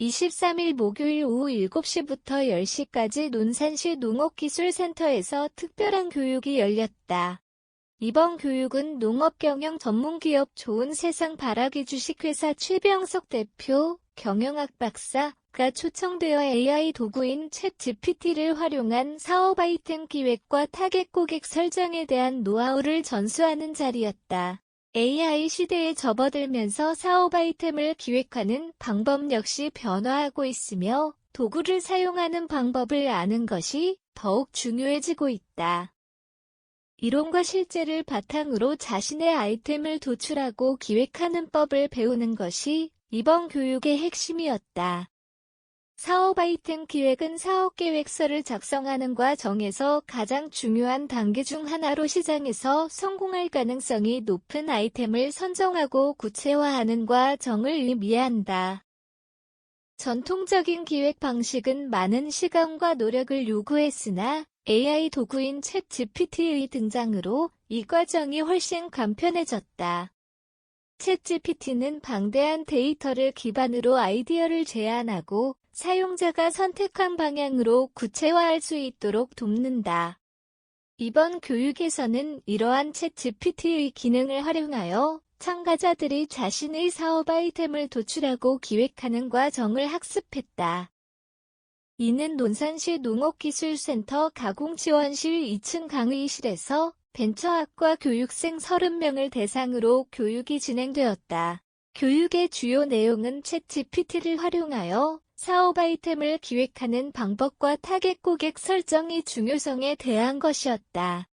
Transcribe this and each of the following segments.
23일 목요일 오후 7시부터 10시까지 논산시 농업기술센터에서 특별한 교육이 열렸다. 이번 교육은 농업경영 전문기업 좋은 세상 바라기 주식회사 최병석 대표, 경영학 박사가 초청되어 AI 도구인 챗 GPT를 활용한 사업 아이템 기획과 타겟 고객 설정에 대한 노하우를 전수하는 자리였다. AI 시대에 접어들면서 사업 아이템을 기획하는 방법 역시 변화하고 있으며 도구를 사용하는 방법을 아는 것이 더욱 중요해지고 있다. 이론과 실제를 바탕으로 자신의 아이템을 도출하고 기획하는 법을 배우는 것이 이번 교육의 핵심이었다. 사업 아이템 기획은 사업 계획서를 작성하는 과 정해서 가장 중요한 단계 중 하나로 시장에서 성공할 가능성이 높은 아이템을 선정하고 구체화하는 과정을 의미한다. 전통적인 기획 방식은 많은 시간과 노력을 요구했으나 AI 도구인 챗 GPT의 등장으로 이 과정이 훨씬 간편해졌다. 챗 GPT는 방대한 데이터를 기반으로 아이디어를 제안하고 사용자가 선택한 방향으로 구체화할 수 있도록 돕는다. 이번 교육에서는 이러한 챗 GPT의 기능을 활용하여 참가자들이 자신의 사업 아이템을 도출하고 기획하는 과정을 학습했다. 이는 논산시 농업기술센터 가공지원실 2층 강의실에서 벤처학과 교육생 30명을 대상으로 교육이 진행되었다. 교육의 주요 내용은 챗 GPT를 활용하여 사업 아이템을 기획하는 방법과 타겟 고객 설정의 중요성에 대한 것이었다.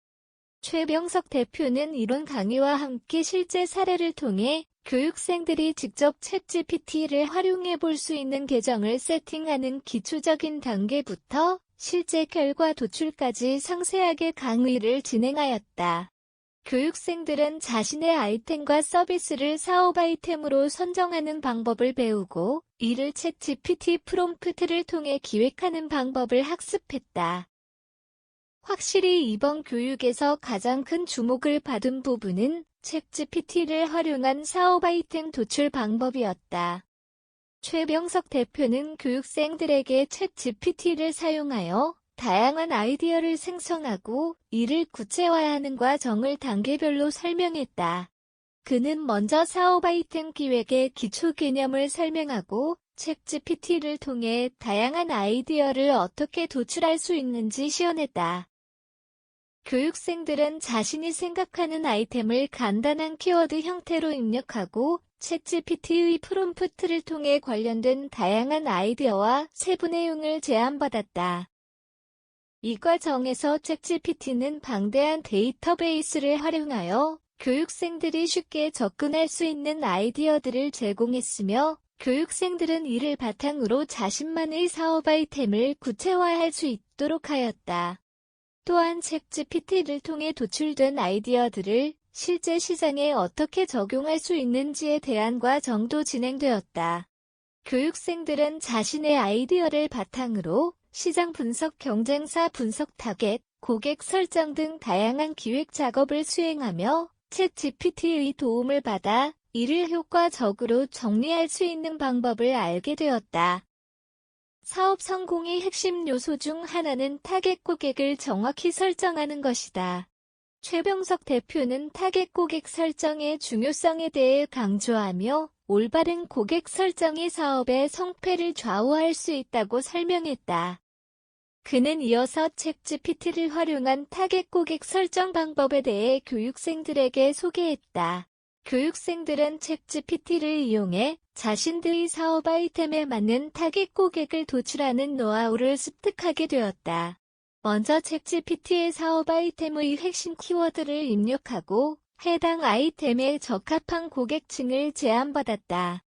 최병석 대표는 이론 강의와 함께 실제 사례를 통해 교육생들이 직접 챗 GPT를 활용해 볼 수 있는 계정을 세팅하는 기초적인 단계부터 실제 결과 도출까지 상세하게 강의를 진행하였다. 교육생들은 자신의 아이템과 서비스를 사업 아이템으로 선정하는 방법을 배우고 이를 챗 GPT 프롬프트를 통해 기획하는 방법을 학습했다. 확실히 이번 교육에서 가장 큰 주목을 받은 부분은 챗 GPT를 활용한 사업 아이템 도출 방법이었다. 최병석 대표는 교육생들에게 챗 GPT를 사용하여 다양한 아이디어를 생성하고 이를 구체화하는 과정을 단계별로 설명했다. 그는 먼저 사업 아이템 기획의 기초 개념을 설명하고 챗 GPT를 통해 다양한 아이디어를 어떻게 도출할 수 있는지 시연했다. 교육생들은 자신이 생각하는 아이템을 간단한 키워드 형태로 입력하고 챗 GPT의 프롬프트를 통해 관련된 다양한 아이디어와 세부 내용을 제안받았다. 이 과정에서 챗GPT는 방대한 데이터베이스를 활용하여 교육생들이 쉽게 접근할 수 있는 아이디어들을 제공했으며 교육생들은 이를 바탕으로 자신만의 사업 아이템을 구체화할 수 있도록 하였다. 또한 챗GPT를 통해 도출된 아이디어들을 실제 시장에 어떻게 적용할 수 있는지에 대한 과정도 진행되었다. 교육생들은 자신의 아이디어를 바탕으로 시장 분석, 경쟁사 분석 타겟, 고객 설정 등 다양한 기획 작업을 수행하며 챗 GPT의 도움을 받아 이를 효과적으로 정리할 수 있는 방법을 알게 되었다. 사업 성공의 핵심 요소 중 하나는 타겟 고객을 정확히 설정하는 것이다. 최병석 대표는 타겟 고객 설정의 중요성에 대해 강조하며 올바른 고객 설정이 사업의 성패를 좌우할 수 있다고 설명했다. 그는 이어서 책 GPT를 활용한 타겟 고객 설정 방법에 대해 교육생들에게 소개했다. 교육생들은 책 GPT를 이용해 자신들의 사업 아이템에 맞는 타겟 고객을 도출하는 노하우를 습득하게 되었다. 먼저 책 GPT의 사업 아이템의 핵심 키워드를 입력하고 해당 아이템에 적합한 고객층을 제안받았다.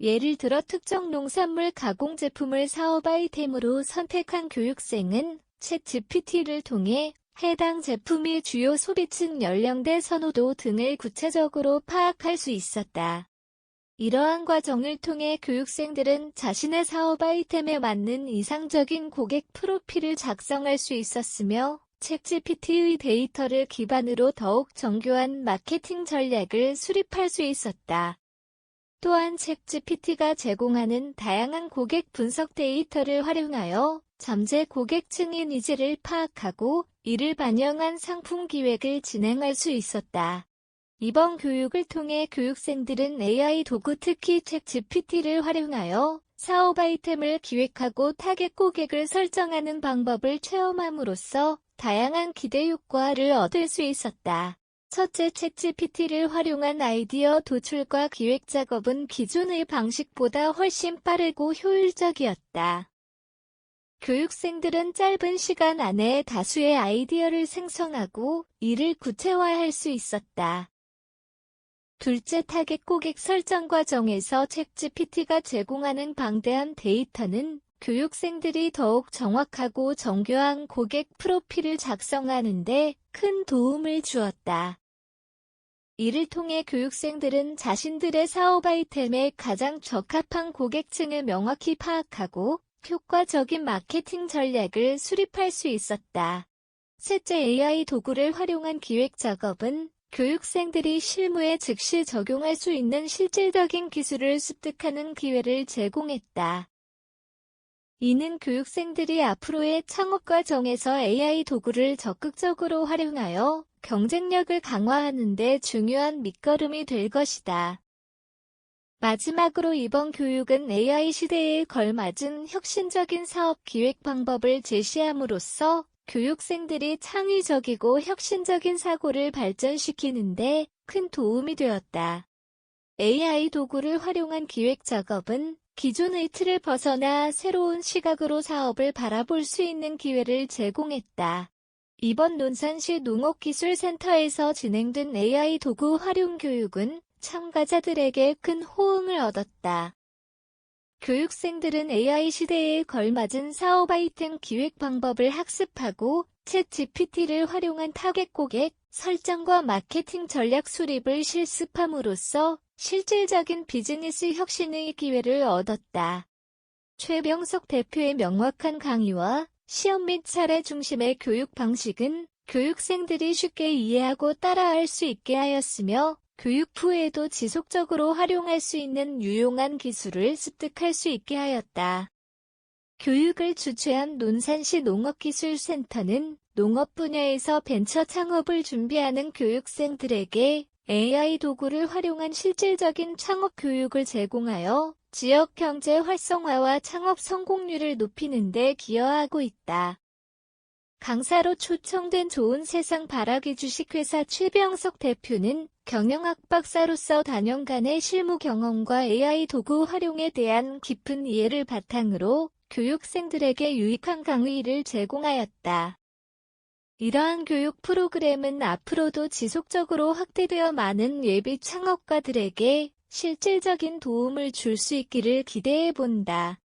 예를 들어 특정 농산물 가공 제품을 사업 아이템으로 선택한 교육생은 챗 GPT를 통해 해당 제품의 주요 소비층 연령대 선호도 등을 구체적으로 파악할 수 있었다. 이러한 과정을 통해 교육생들은 자신의 사업 아이템에 맞는 이상적인 고객 프로필을 작성할 수 있었으며 챗GPT의 데이터를 기반으로 더욱 정교한 마케팅 전략을 수립할 수 있었다. 또한 챗GPT가 제공하는 다양한 고객 분석 데이터를 활용하여 잠재 고객층의 니즈를 파악하고 이를 반영한 상품 기획을 진행할 수 있었다. 이번 교육을 통해 교육생들은 AI 도구 특히 챗GPT를 활용하여 사업 아이템을 기획하고 타겟 고객을 설정하는 방법을 체험함으로써 다양한 기대 효과를 얻을 수 있었다. 첫째, 챗GPT를 활용한 아이디어 도출과 기획 작업은 기존의 방식보다 훨씬 빠르고 효율적이었다. 교육생들은 짧은 시간 안에 다수의 아이디어를 생성하고 이를 구체화할 수 있었다. 둘째 타겟 고객 설정 과정에서 챗GPT가 제공하는 방대한 데이터는 교육생들이 더욱 정확하고 정교한 고객 프로필을 작성하는 데 큰 도움을 주었다. 이를 통해 교육생들은 자신들의 사업 아이템에 가장 적합한 고객층을 명확히 파악하고 효과적인 마케팅 전략을 수립할 수 있었다. 셋째 AI 도구를 활용한 기획 작업은 교육생들이 실무에 즉시 적용할 수 있는 실질적인 기술을 습득하는 기회를 제공했다. 이는 교육생들이 앞으로의 창업 과정에서 AI 도구를 적극적으로 활용하여 경쟁력을 강화하는 데 중요한 밑거름이 될 것이다. 마지막으로 이번 교육은 AI 시대에 걸맞은 혁신적인 사업 기획 방법을 제시함으로써 교육생들이 창의적이고 혁신적인 사고를 발전시키는데 큰 도움이 되었다. AI 도구를 활용한 기획 작업은 기존의 틀을 벗어나 새로운 시각으로 사업을 바라볼 수 있는 기회를 제공했다. 이번 논산시 농업기술센터에서 진행된 AI 도구 활용 교육은 참가자들에게 큰 호응을 얻었다. 교육생들은 AI 시대에 걸맞은 사업 아이템 기획 방법을 학습하고 챗 GPT를 활용한 타겟 고객 설정과 마케팅 전략 수립을 실습함으로써 실질적인 비즈니스 혁신의 기회를 얻었다. 최병석 대표의 명확한 강의와 시험 및 사례 중심의 교육 방식은 교육생들이 쉽게 이해하고 따라할 수 있게 하였으며 교육 후에도 지속적으로 활용할 수 있는 유용한 기술을 습득할 수 있게 하였다. 교육을 주최한 논산시 농업기술센터는 농업 분야에서 벤처 창업을 준비하는 교육생들에게 AI 도구를 활용한 실질적인 창업 교육을 제공하여 지역 경제 활성화와 창업 성공률을 높이는 데 기여하고 있다. 강사로 초청된 좋은 세상 바라기 주식회사 최병석 대표는 경영학 박사로서 다년간의 실무 경험과 AI 도구 활용에 대한 깊은 이해를 바탕으로 교육생들에게 유익한 강의를 제공하였다. 이러한 교육 프로그램은 앞으로도 지속적으로 확대되어 많은 예비 창업가들에게 실질적인 도움을 줄 수 있기를 기대해 본다.